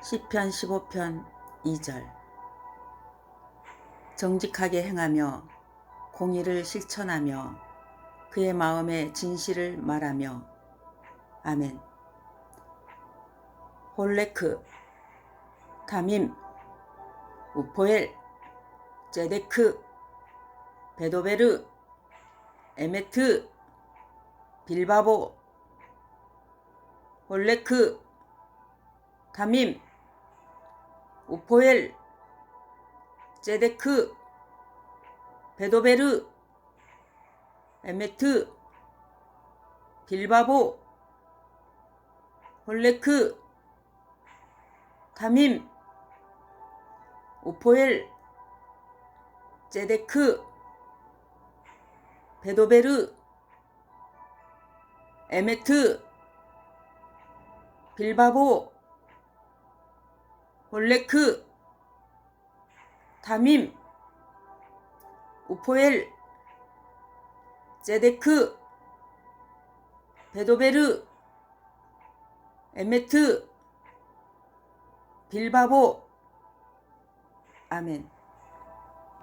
시편 15편 2절. 정직하게 행하며 공의를 실천하며 그의 마음에 진실을 말하며. 아멘. 홀레크 담임 우포엘 제데크 베도베르 에메트 빌바보. 홀레크 담임 우포엘 제데크 베도베르 에메트 빌바보 홀레크 담임 우포엘 제데크 베도베르 에메트 빌바보 홀레크 담임 우포엘 제데크 베도베르 에메트 빌바보. 아멘